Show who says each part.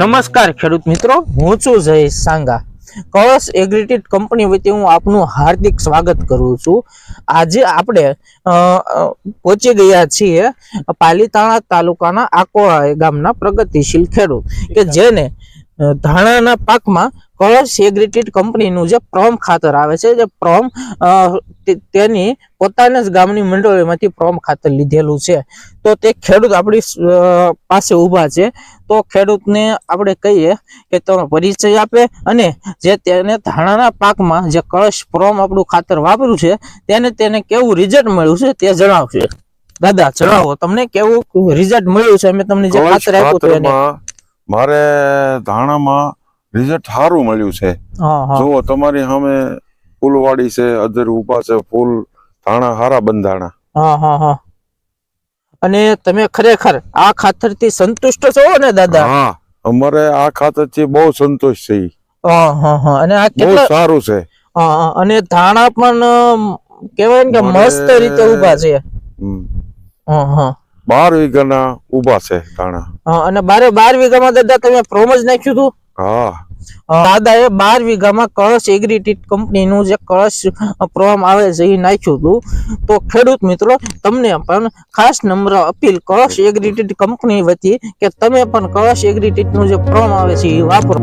Speaker 1: નમસ્કાર ખેડૂત મિત્રો હું છું જય સાંગા. કળશ એગ્રીટેડ કંપની વતી હું આપનું હાર્દિક સ્વાગત કરું છું. આજે આપણે પહોંચી ગયા છીએ પાલીતાણા તાલુકાના આકોળા ગામના પ્રગતિશીલ ખેડૂત કે જેને ધાણાના પાકમાં કળશ એગ્રીટેડ કંપનીનું જે પ્રોમ ખાતર આવે છે જે પ્રોમ તેની પોતાના જ ગામની મંડળીમાંથી પ્રોમ ખાતર લીધેલું છે. તો તે ખેડૂત આપણી પાસે ઊભા છે. તો ખેડૂતને આપણે કહીએ કે તેનો પરિચય આપે અને જે તેને ધાણાના પાકમાં જે કળશ પ્રોમ આપણું ખાતર વાપર્યું છે તેને તેને કેવું રિઝલ્ટ મળ્યું છે તે જણાવશે. દાદા જણાવો તમને કેવું રિઝલ્ટ મળ્યું છે? અમે તમને જે ખાતર આપ્યું હતું
Speaker 2: મારે ધાણામાં રિઝલ્ટ સારું મળ્યું છે. જુઓ તમારી સામે ફૂલવાડી છે અધર ઊભા છે ફૂલ ધાણા હારા બંધાણા.
Speaker 1: હા હા હા. અને તમે ખરેખર આ ખાતરથી સંતુષ્ટ છો ને દાદા?
Speaker 2: હા અમારે આ ખાતરથી બહુ સંતોષ છે
Speaker 1: હા હા હા. અને આ
Speaker 2: બહુ સારું છે.
Speaker 1: હા. અને ધાણા પણ કેવાય કહેવાય ને કે મસ્ત રીતે ઊભા છે. હા હા.
Speaker 2: બાર વીઘાના ઊભા છે ધાણા
Speaker 1: અને બારે બાર વીઘામાં દાદા તમે પ્રોમ જ નાખ્યું હતું?
Speaker 2: હા.
Speaker 1: એ બાર વીઘામાં કળશ એગ્રીટેડ કંપનીનું જે કળશ પ્રોમ આવે છે એ નાખ્યું હતું. તો ખેડૂત મિત્રો તમને પણ ખાસ નમ્ર અપીલ કળશ એગ્રીટેડ કંપની વતી કે તમે પણ કળશ એગ્રીટેડનું જે પ્રોમ આવે છે એ વાપરો.